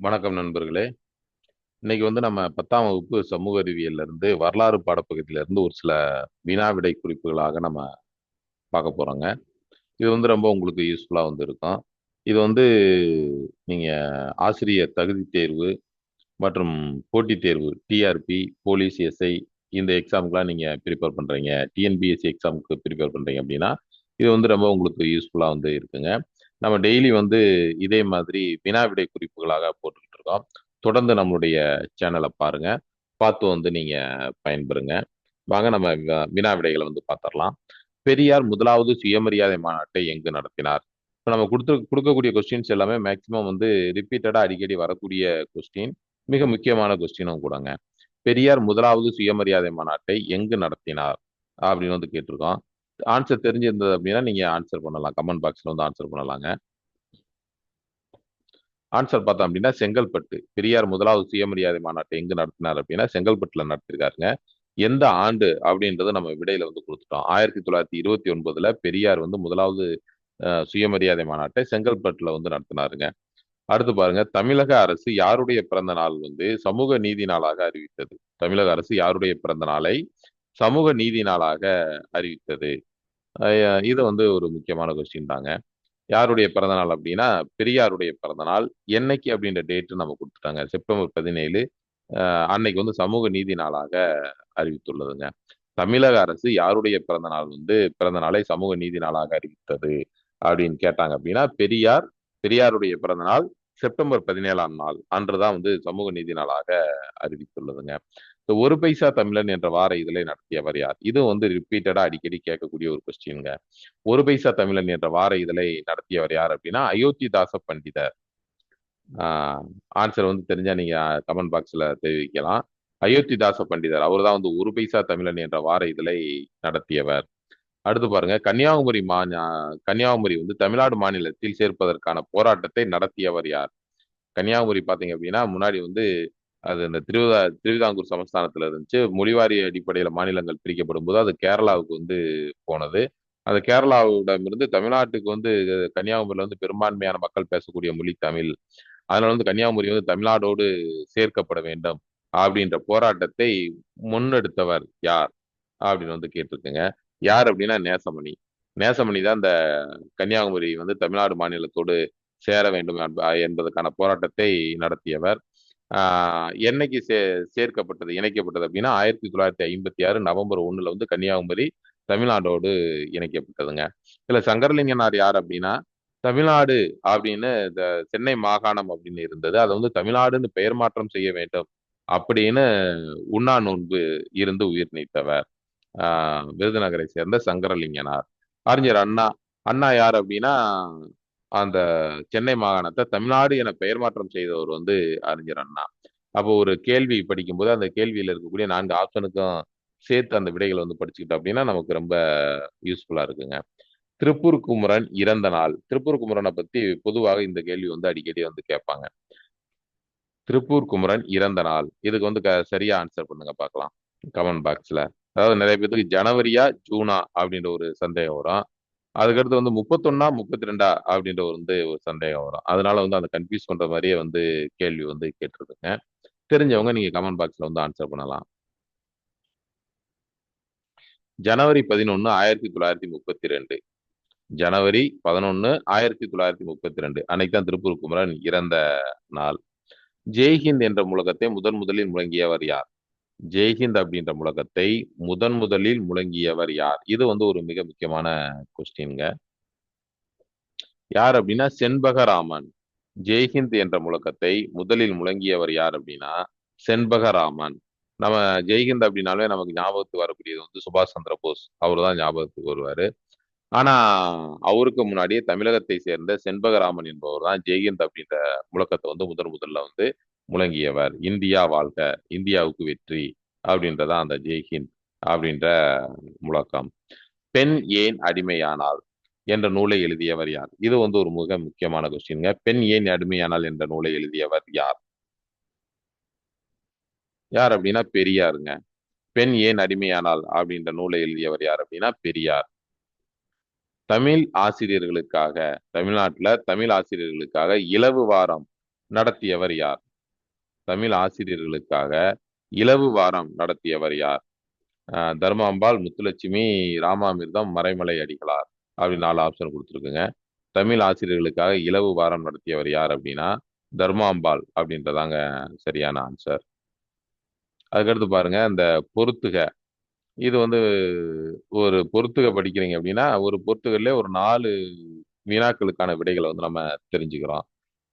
வணக்கம் நண்பர்களே. இன்னைக்கு வந்து நம்ம பத்தாம் வகுப்பு சமூக அறிவியல்லிருந்து வரலாறு பாடப்பகுதியிலேருந்து ஒரு சில வினா விடை குறிப்புகளாக நம்ம பார்க்க போகிறோங்க இது வந்து ரொம்ப உங்களுக்கு யூஸ்ஃபுல்லாக வந்து இருக்கும். இது வந்து நீங்கள் ஆசிரியர் தகுதி தேர்வு மற்றும் போட்டித் தேர்வு டிஆர்பி போலீஸ் எஸ்ஐ இந்த எக்ஸாமுக்குலாம் நீங்கள் ப்ரிப்பேர் பண்ணுறீங்க டிஎன்பிஎஸ்சி எக்ஸாமுக்கு ப்ரிப்பேர் பண்ணுறீங்க அப்படின்னா இது வந்து ரொம்ப உங்களுக்கு யூஸ்ஃபுல்லாக வந்து இருக்குங்க. நம்ம டெய்லி வந்து இதே மாதிரி வினா விடை குறிப்புகளாக போட்டுக்கிட்டு இருக்கோம் தொடர்ந்து நம்மளுடைய சேனலை பாருங்க. பார்த்து வந்து நீங்க பயன்பெறுங்க. வாங்க நம்ம வினா விடைகளை வந்து பார்த்துடலாம் பெரியார் முதலாவது சுயமரியாதை மாநாட்டை எங்கு நடத்தினார்? இப்போ நம்ம கொடுத்து கொடுக்கக்கூடிய கொஸ்டின்ஸ் எல்லாமே மேக்சிமம் வந்து ரிப்பீட்டடாக அடிக்கடி வரக்கூடிய கொஸ்டின் மிக முக்கியமான கொஸ்டினும் கூடங்க. பெரியார் முதலாவது சுயமரியாதை மாநாட்டை எங்கு நடத்தினார்? அப்படின்னு வந்து கேட்டிருக்கோம். ஆன்சர் தெரிஞ்சிருந்தது அப்படின்னா நீங்க ஆன்சர் பண்ணலாம். கமெண்ட் பாக்ஸ்ல வந்து ஆன்சர் பண்ணலாங்க. ஆன்சர் பார்த்தோம் அப்படின்னா செங்கல்பட்டு. பெரியார் முதலாவது சுயமரியாதை மாநாட்டை எங்கு நடத்தினார் அப்படின்னா செங்கல்பட்டுல நடத்திருக்காருங்க. எந்த ஆண்டு அப்படின்றத நம்ம விடையில வந்து கொடுத்துட்டோம். ஆயிரத்தி தொள்ளாயிரத்தி இருபத்தி ஒன்பதுல பெரியார் வந்து முதலாவது சுயமரியாதை மாநாட்டை செங்கல்பட்டுல வந்து நடத்தினாருங்க. அடுத்து பாருங்க. தமிழக அரசு யாருடைய பிறந்த நாள் வந்து சமூக நீதி நாளாக அறிவித்தது? தமிழக அரசு யாருடைய பிறந்த நாளை சமூக நீதி நாளாக அறிவித்தது? இது வந்து ஒரு முக்கியமான கொஸ்டின் தாங்க. யாருடைய பிறந்தநாள் அப்படின்னா பெரியாருடைய பிறந்தநாள் என்னைக்கு அப்படின்ற டேட்டு நம்ம கொடுத்துட்டாங்க. செப்டம்பர் பதினேழு அஹ் அன்னைக்கு வந்து சமூக நீதி நாளாக அறிவித்துள்ளதுங்க. தமிழக அரசு யாருடைய பிறந்த நாள் வந்து பிறந்த நாளை சமூக நீதி நாளாக அறிவித்தது அப்படின்னு கேட்டாங்க அப்படின்னா பெரியார் பெரியாருடைய பிறந்த நாள் செப்டம்பர் பதினேழாம் நாள் அன்றுதான் வந்து சமூக நீதி நாளாக அறிவித்துள்ளதுங்க. இந்த ஒரு பைசா தமிழன் என்ற வார இதழை நடத்தியவர் யார்? இது வந்து ரிப்பீட்டடா அடிக்கடி கேட்கக்கூடிய ஒரு கொஸ்டின்ங்க ஒரு பைசா தமிழன் என்ற வார இதழை நடத்தியவர் யார் அப்படின்னா அயோத்திதாச பண்டிதர். ஆன்சர் வந்து தெரிஞ்சா நீங்க கமெண்ட் பாக்ஸ்ல தெரிவிக்கலாம். அயோத்திதாச பண்டிதர் அவர் தான் வந்து ஒரு பைசா தமிழன் என்ற வார இதழை நடத்தியவர். அடுத்து பாருங்க கன்னியாகுமரி மா கன்னியாகுமரி வந்து தமிழ்நாடு மாநிலத்தில் சேர்ப்பதற்கான போராட்டத்தை நடத்தியவர் யார்? கன்னியாகுமரி பாத்தீங்க அப்படின்னா முன்னாடி வந்து அது இந்த திருவிதா திருவிதாங்கூர் சமஸ்தானத்துல இருந்துச்சு. மொழிவாரி அடிப்படையில மாநிலங்கள் பிரிக்கப்படும் போது அது கேரளாவுக்கு வந்து போனது. அந்த கேரளாவிடமிருந்து தமிழ்நாட்டுக்கு வந்து கன்னியாகுமரியில வந்து பெரும்பான்மையான மக்கள் பேசக்கூடிய மொழி தமிழ். அதனால வந்து கன்னியாகுமரி வந்து தமிழ்நாடோடு சேர்க்கப்பட வேண்டும் அப்படின்ற போராட்டத்தை முன்னெடுத்தவர் யார் அப்படின்னு வந்து கேட்டிருக்குங்க. யார் அப்படின்னா நேசமணி. நேசமணி தான் இந்த கன்னியாகுமரி வந்து தமிழ்நாடு மாநிலத்தோடு சேர வேண்டும் என்ப- என்பதற்கான போராட்டத்தை நடத்தியவர். என்னைக்கு சே சேர்க்கப்பட்டது இணைக்கப்பட்டது அப்படின்னா ஆயிரத்தி தொள்ளாயிரத்தி ஐம்பத்தி ஆறு நவம்பர் ஒண்ணுல வந்து கன்னியாகுமரி தமிழ்நாடோடு இணைக்கப்பட்டதுங்க. இதுல சங்கரலிங்கனார் யார் அப்படின்னா தமிழ்நாடு அப்படின்னு இந்த சென்னை மாகாணம் அப்படின்னு இருந்தது. அதை வந்து தமிழ்நாடுன்னு பெயர் மாற்றம் செய்ய வேண்டும் அப்படின்னு உண்ணா நோன்பு இருந்து உயிர் நீத்தவர். ஆஹ் விருதுநகரை சேர்ந்த சங்கரலிங்கனார். அறிஞர் அண்ணா. அண்ணா யார் அப்படின்னா அந்த சென்னை மாகாணத்தை தமிழ்நாடு என பெயர் மாற்றம் செய்தவர் வந்து அறிஞர் அண்ணா. அப்போ ஒரு கேள்வி படிக்கும்போது அந்த கேள்வியில் இருக்கக்கூடிய நான்கு ஆப்ஷனுக்கும் சேர்த்து அந்த விடைகளை வந்து படிச்சுக்கிட்டோம் அப்படின்னா நமக்கு ரொம்ப யூஸ்ஃபுல்லா இருக்குங்க. திருப்பூர் குமரன் இறந்த நாள். திருப்பூர் குமரனை பத்தி பொதுவாக இந்த கேள்வி வந்து அடிக்கடி வந்து கேட்பாங்க. திருப்பூர் குமரன் இறந்த நாள். இதுக்கு வந்து க- சரியா ஆன்சர் பண்ணுங்க பார்க்கலாம். கமெண்ட் பாக்ஸ்ல அதாவது நிறைய பேருக்கு ஜனவரியா ஜூனா அப்படின்ற ஒரு சந்தேகம் வரும். அதுக்கடுத்து வந்து முப்பத்தொன்னா முப்பத்தி ரெண்டா அப்படின்ற ஒரு வந்து ஒரு சந்தேகம் வரும். அதனால வந்து அந்த கன்ஃபியூஸ் பண்ற மாதிரியே வந்து கேள்வி வந்து கேட்டிருக்குங்க. தெரிஞ்சவங்க நீங்க கமெண்ட் பாக்ஸ்ல வந்து ஆன்சர் பண்ணலாம். ஜனவரி பதினொன்னு ஆயிரத்தி தொள்ளாயிரத்தி முப்பத்தி ரெண்டு ஜனவரி பதினொன்னு ஆயிரத்தி தொள்ளாயிரத்தி முப்பத்தி ரெண்டு அன்னைக்கு தான் திருப்பூர் குமரன் இறந்த நாள். ஜெய்ஹிந்த் என்ற முழக்கத்தை முதன் முதலில் முழங்கியவர் யார்? ஜெய்ஹிந்த் அப்படின்ற முழக்கத்தை முதன் முதலில் முழங்கியவர் யார்? இது வந்து ஒரு மிக முக்கியமான கொஸ்டின்ங்க யார் அப்படின்னா செண்பகராமன். ஜெய்ஹிந்த் என்ற முழக்கத்தை முதலில் முழங்கியவர் யார் அப்படின்னா செண்பகராமன். நம்ம ஜெய்ஹிந்த் அப்படின்னாலே நமக்கு ஞாபகத்துக்கு வரக்கூடியது வந்து சுபாஷ் சந்திர போஸ். அவர் தான் ஞாபகத்துக்கு வருவாரு. ஆனா அவருக்கு முன்னாடியே தமிழகத்தை சேர்ந்த செண்பகராமன் என்பவர் தான் ஜெய்ஹிந்த் அப்படின்ற முழக்கத்தை வந்து முதன் முதல்ல வந்து முழங்கியவர். இந்தியா வாழ்க இந்தியாவுக்கு வெற்றி அப்படின்றதா அந்த ஜெய்ஹிந்த் அப்படின்ற முழக்கம். பெண் ஏன் அடிமையானாள் என்ற நூலை எழுதியவர் யார்? இது வந்து ஒரு மிக முக்கியமான கொஸ்டின்ங்க பெண் ஏன் அடிமையானாள் என்ற நூலை எழுதியவர் யார்? யார் அப்படின்னா பெரியாருங்க. பெண் ஏன் அடிமையானாள் அப்படின்ற நூலை எழுதியவர் யார் அப்படின்னா பெரியார். தமிழ் ஆசிரியர்களுக்காக தமிழ்நாட்டுல தமிழ் ஆசிரியர்களுக்காக இலவு வாரம் நடத்தியவர் யார்? தமிழ் ஆசிரியர்களுக்காக இலவு வாரம் நடத்தியவர் யார்? தர்மாம்பாள் முத்துலட்சுமி ராமாமிர்தம் மறைமலை அடிகளார் அப்படின்னு நாலு ஆப்ஷன் கொடுத்துருக்குங்க. தமிழ் ஆசிரியர்களுக்காக இலவு வாரம் நடத்தியவர் யார் அப்படின்னா தர்மாம்பாள் அப்படின்றதாங்க சரியான ஆன்சர் அதுக்கடுத்து பாருங்க இந்த பொருத்துக இது வந்து ஒரு பொருத்துக படிக்கிறீங்க அப்படின்னா ஒரு பொருத்துகல்ல ஒரு நாலு வினாக்களுக்கான விடைகளை வந்து நம்ம தெரிஞ்சுக்கிறோம்.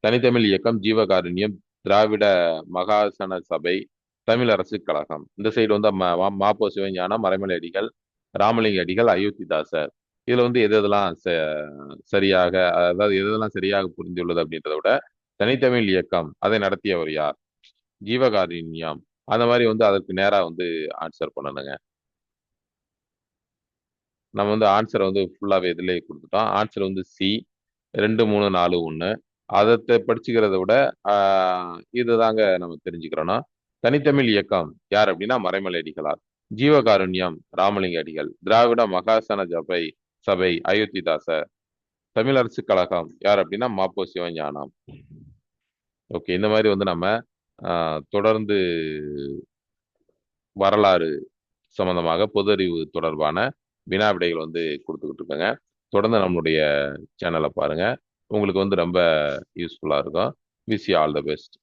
தனித்தமிழ் இயக்கம் ஜீவகாருண்யம் திராவிட மகாசன சபை தமிழ் அரசு கழகம். இந்த சைடு வந்து மா- மாப்போ சிவஞானம் மறைமலை அடிகள் ராமலிங்க அடிகள் அயோத்திதாசர். இதுல வந்து எது எதெல்லாம் ச- சரியாக அதாவது எது எதெல்லாம் சரியாக புரிந்துள்ளது அப்படின்றத விட தனித்தமிழ் இயக்கம் அதை நடத்தியவர் யார்? ஜீவகாருண்யம். அந்த மாதிரி வந்து அதற்கு நேரா வந்து ஆன்சர் பண்ணணுங்க நம்ம வந்து ஆன்சர் வந்து ஃபுல்லாகவே இதிலே கொடுத்துட்டோம். ஆன்சர் வந்து சி ரெண்டு மூணு நாலு ஒன்று அதை படிச்சுக்கிறத விட இதுதாங்க நம்ம தெரிஞ்சுக்கிறோம்னா தனித்தமிழ் இயக்கம் யார் அப்படின்னா மறைமலை அடிகளார். ஜீவகாருண்யம் ராமலிங்க அடிகள். திராவிட மகாசன சபை சபை அயோத்திதாசர் தமிழரசு கழகம் யார் அப்படின்னா மாப்போ சிவஞானம். ஓகே இந்த மாதிரி வந்து நம்ம தொடர்ந்து வரலாறு சம்பந்தமாக பொது அறிவு தொடர்பான வினா விடைகள் வந்து கொடுத்துக்கிட்டு இருக்கோங்க. தொடர்ந்து நம்மளுடைய சேனலை பாருங்கள் உங்களுக்கு வந்து ரொம்ப யூஸ்ஃபுல்லாக இருக்கும். Wish all the best